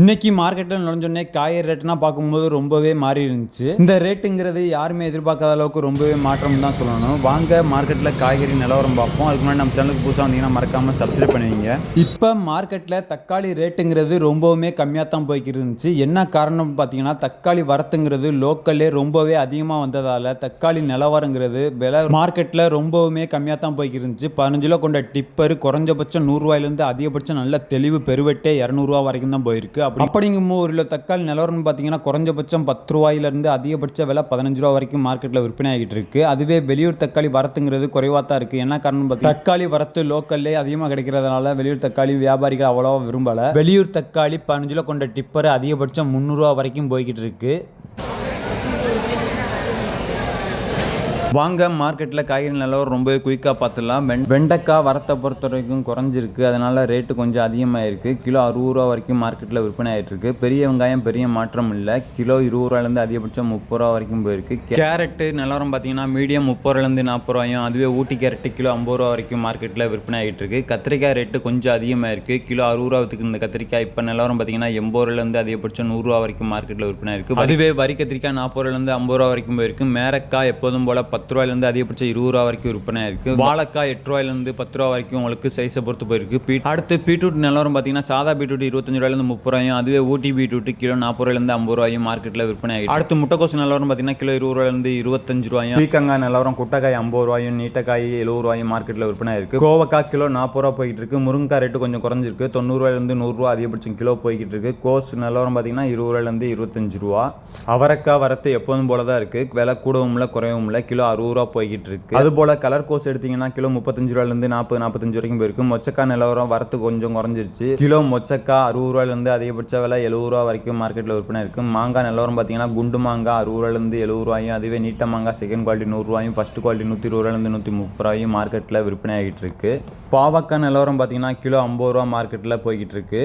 இன்னைக்கு மார்க்கெட்டில் நுழைஞ்சோடனே காய்கறி ரேட்னா பார்க்கும்போது ரொம்பவே மாறி இருந்துச்சு. இந்த ரேட்டுங்கிறது யாருமே எதிர்பார்க்காத அளவுக்கு ரொம்பவே மாற்றம் தான் சொல்லணும். வாங்க மார்க்கெட்டில் காய்கறி நிலவரம் பார்ப்போம். அதுக்கு முன்னாடி நம்ம சேனலுக்கு புதுசாக வந்தீங்கன்னா மறக்காம சப்ஸ்கிரைப் பண்ணுவீங்க இப்போ மார்க்கெட்டில் தக்காளி ரேட்டுங்கிறது ரொம்பவுமே கம்மியாக தான் போய்க்கிட்டு இருந்துச்சு. என்ன காரணம் பார்த்தீங்கன்னா தக்காளி வரத்துங்கிறது லோக்கல்லே ரொம்பவே அதிகமாக வந்ததால் தக்காளி நிலவரங்கிறது விலை மார்க்கெட்டில் ரொம்பவுமே கம்மியாக தான் போய்க்கிட்டு இருந்துச்சு. பதினஞ்சு கிலோ கொண்ட டிப்பர் குறைஞ்சபட்சம் நூறுரூவாயிலேருந்து அதிகபட்சம் நல்ல தெளிவு பெருவெட்டே இரநூறுவா வரைக்கும் தான் போயிருக்கு. அப்படி. அப்படிங்கும்போது ஒரு கிலோ தக்காளி நிலவரம்னு பார்த்தீங்கன்னா குறைஞ்சபட்சம் பத்து ரூபாயிலேருந்து அதிகபட்ச விலை பதினஞ்சு ரூபா வரைக்கும் மார்க்கெட்டில் விற்பனை ஆகிட்டு இருக்கு. அதுவே வெளியூர் தக்காளி வரத்துங்கிறது குறைவாக தான் இருக்குது என்ன காரணம் பார்த்தீங்கன்னா தக்காளி வரத்து லோக்கல்லே அதிகமாக கிடைக்கிறதுனால வெளியூர் தக்காளி வியாபாரிகள் அவ்வளோவா விரும்பலை. வெளியூர் தக்காளி பதினஞ்சு கிலோ கொண்ட டிப்பர் அதிகபட்சம் முந்நூறுரூவா வரைக்கும் போய்கிட்டு இருக்கு. வாங்க மார்க்கெட்டில் காய்கறி நிலவரம் ரொம்பவே குயிக்காக பார்த்துடலாம். வெண் வெண்டைக்காய் வரத்தை பொறுத்த வரைக்கும் குறைஞ்சிருக்கு. அதனால் ரேட்டு கொஞ்சம் அதிகமாக இருக்குது கிலோ அறுபது ரூபா வரைக்கும் மார்க்கெட்டில் விற்பனை ஆகிட்டு இருக்கு பெரிய வெங்காயம் பெரிய மாற்றம் இல்லை. கிலோ இருபது ரூபாயிலேருந்து அதிகபட்சம் முப்பது ரூபா வரைக்கும் போயிருக்கு. கேரட்டு நிலவரம் பார்த்தீங்கன்னா மீடியம் முப்பது ரூபாயிலேருந்து நாற்பது ரூபாயும் அதுவே ஊட்டி கேரட்டு கிலோ ஐம்பது ரூபா வரைக்கும் மார்க்கெட்டில் விற்பனை ஆகிட்டு இருக்கு கத்திரிக்காய் ரேட்டு கொஞ்சம் அதிகமாக இருக்குது கிலோ அறுபது ரூபாத்துக்கு இந்த கத்திரிக்காய் இப்போ நிலவரம் பார்த்தீங்கன்னா எண்பது ரூபாயிலேருந்து அதிகபட்சம் நூறுரூவா வரைக்கும் மார்க்கெட்டில் விற்பனை இருக்குது அதுவே வரி கத்திரிக்காய் நாற்பது ரூபாயிலேருந்து ஐம்பது ரூபா வரைக்கும் போயிருக்கு. மேரக்காய் எப்போதும் போல் பத்து ரூபாயிலேருந்து அதிகபட்சம் இருபது ரூபா வரைக்கும் விற்பனை இருக்கு வாழைக்காய் எட்டு ரூபாயிலேருந்து பத்து ரூபா வரைக்கும் உங்களுக்கு சைஸை பொறுத்து போயிருக்கு. பீட் அடுத்து பீட்ரூட் நிலவரம் பார்த்தீங்கன்னா சாதா பீட்ரூட் இருபத்தஞ்சு ரூபாயிலேருந்து முப்பது ரூபாயும் அதுவே ஊட்டி பீட்ரூட் கிலோ நாற்பது ரூபாயிலேருந்து ஐம்பது ரூபாயும் மார்க்கெட்டில் விற்பனை ஆகிடும் அடுத்து முட்டைக்கோசு நிலவரம் பார்த்தீங்கன்னா கிலோ இருபது ரூபாயிலேருந்து இருபத்தஞ்சு ரூபாயும் பீக்கங்காய் நிலவரம் குட்டைக்காய் ஐம்பது ரூபாயும் நீட்டக்காய் எழுபது ரூபாயும் மார்க்கெட்டில் விற்பனை இருக்கு கோவக்காய் கிலோ நாற்பது ரூபா போய்கிட்டு இருக்கு. முருங்கைக்காய் ரேட்டு கொஞ்சம் குறைஞ்சிருக்கு. தொண்ணூறு ரூபாயிலேருந்து நூறுரூவா அதிகபட்சம் கிலோ போய்கிட்டு இருக்கு. கோஸ் நிலவரம் பார்த்தீங்கன்னா இருபது ரூபாயிலேருந்து இருபத்தஞ்சு ரூபா அவரைக்காய் வரத்து எப்போதும் போல தான் இருக்கு. விலை கூடவும் இல்லை குறையவும் இல்லை கிலோ அறுபது ரூபா போய்கிட்டு இருக்கு அது போல கலர் கோஸ் எடுத்தீங்கன்னா கிலோ முப்பத்தஞ்சு ரூபாயிலேருந்து நாற்பது நாற்பத்தஞ்சு வரைக்கும் போயிருக்கு மொச்சக்காய் நிலவரம் வரத்து கொஞ்சம் குறைஞ்சிருச்சு. கிலோ மொச்சக்காய் அறுபது ரூபாயிலேருந்து அதிகபட்ச விலை எழுபது ரூபா வரைக்கும் மார்க்கெட்டில் விற்பனை இருக்கு. மாங்காய் நிலவரம் பார்த்தீங்கன்னா குண்டு மாங்காய் அறுபது ரூபாயிலேருந்து எழுபது ரூபாயும் அதுவே நீட்ட மாங்காய் செகண்ட் குவாலிட்டி நூறுரூவாயும் ஃபஸ்ட் குவாலிட்டி நூற்றி இருபது ரூபாயிலேருந்து நூற்றி முப்பது ரூபாயும் மார்க்கெட்டில் விற்பனை ஆகிட்டு இருக்கு பாவக்காய் நிலவரம் பார்த்தீங்கன்னா கிலோ ஐம்பது ரூபா மார்க்கெட்டில் போய்கிட்டு இருக்கு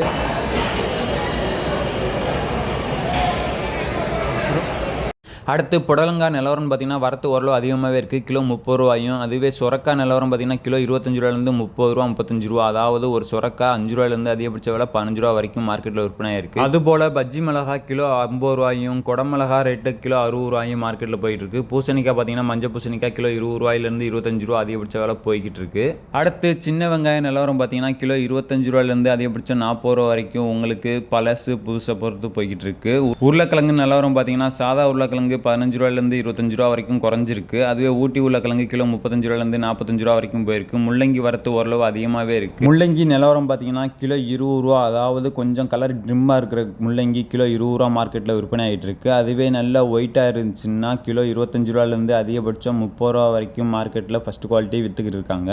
அடுத்து புடலங்காய் நிலவரம் பார்த்தீங்கன்னா வரத்து ஓரளவு அதிகமாகவே இருக்குது. கிலோ முப்பது ரூபாயும் அதுவே சுரக்காய் நிலவரம் பார்த்தீங்கன்னா கிலோ இருபத்தஞ்சு ரூபாயிலேருந்து முப்பது ரூபா முப்பத்தஞ்சு ரூபா. அதாவது ஒரு சுரக்காய் அஞ்சு ரூபாயிலேருந்து அதிகபட்ச விலை பதினஞ்சு ரூபா வரைக்கும் மார்க்கெட்டில் விற்பனை இருக்குது அதுபோல் பஜ்ஜி மிளகாய் கிலோ ஐம்பது ரூபாயும் குடமிளகா ரேட்டு கிலோ அறுபது ரூபாயும் மார்க்கெட்டில் போயிட்டு இருக்கு பூசணிக்காய் பார்த்தீங்கன்னா மஞ்சள் பூசணிக்காய் கிலோ இருபது ரூபாயிலேருந்து இருபத்தஞ்சு ரூபா அதிகபட்ச விலை போய்கிட்டு இருக்கு அடுத்து சின்ன வெங்காயம் நிலவரம் பார்த்தீங்கன்னா கிலோ இருபத்தஞ்சு ரூபாயிலேருந்து அதிகபட்சம் நாற்பது ரூபா வரைக்கும் உங்களுக்கு பழசு புதுசை பொறுத்து போய்கிட்டு இருக்கு உருளைக்கிழங்கு நிலவரம் பார்த்தீங்கன்னா சாதா உருளைக்கிழங்கு பதினஞ்சு ரூபாயிலேருந்து இருபத்தஞ்சு ரூபா வரைக்கும் குறைஞ்சிருக்கு. அதுவே ஊட்டி உள்ள கிழங்கு கிலோ முப்பத்தஞ்சு ரூபாயிலேருந்து நாற்பத்தஞ்சு ரூபா வரைக்கும் போயிருக்கு. முள்ளங்கி வரத்து ஓரளவு அதிகமாகவே இருக்குது முள்ளங்கி நிலவரம் பார்த்தீங்கன்னா கிலோ இருபது ரூபா அதாவது கொஞ்சம் கலர் ட்ரிம்மாக இருக்கிற முள்ளங்கி கிலோ இருபது ரூபா மார்க்கெட்டில் விற்பனை ஆகிட்டு இருக்கு. அதுவே நல்லா ஒயிட்டாக இருந்துச்சுன்னா கிலோ இருபத்தஞ்சு ரூபாயிலேருந்து அதிகபட்சம் முப்பது ரூபா வரைக்கும் மார்க்கெட்டில் ஃபஸ்ட் குவாலிட்டி விற்றுக்கிட்டு இருக்காங்க.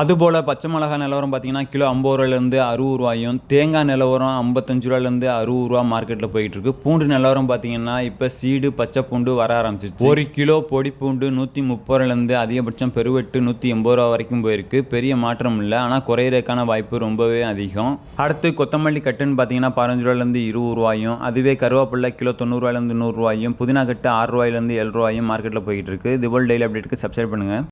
அதுபோல் பச்சை மிளகாய் நிலவரம் பார்த்தீங்கன்னா கிலோ ஐம்பது ரூபாயிலேருந்து அறுபது ரூபாயும் தேங்காய் நிலவரம் ஐம்பத்தஞ்சு ரூபாயிலேருந்து அறுபது ரூபா மார்க்கெட்டில் போயிட்டுருக்கு. பூண்டு நிலவரம் பார்த்தீங்கன்னா இப்போ சீடு பச்சை பூண்டு வர ஆரம்பிச்சிச்சு ஒரு கிலோ பொடி பூண்டு நூற்றி முப்பது ரூபாயிலேருந்து அதிகபட்சம் பெருவெட்டு நூற்றி எண்பது ரூபா வரைக்கும் போயிருக்கு. பெரிய மாற்றம் இல்லை ஆனால் குறையிறதுக்கான வாய்ப்பு ரொம்பவே அதிகம். அடுத்து கொத்தமல்லி கட்டுன்னு பார்த்தீங்கன்னா பதினஞ்சு ரூபாயிலேருந்து இருபது ரூபாயும் அதுவே கருவேப்பிலை கிலோ தொண்ணூறுவாயிலேருந்து நூறுரூவாயும் புதினா கட்டு ஆறு ரூபாயிலேருந்து ஏழு ரூபாயும் மார்க்கெட்டில் போயிட்டு இருக்கு இதுபோல் டெய்லி அப்டேட்டுக்கு சப்ஸ்கிரைப் பண்ணுங்கள்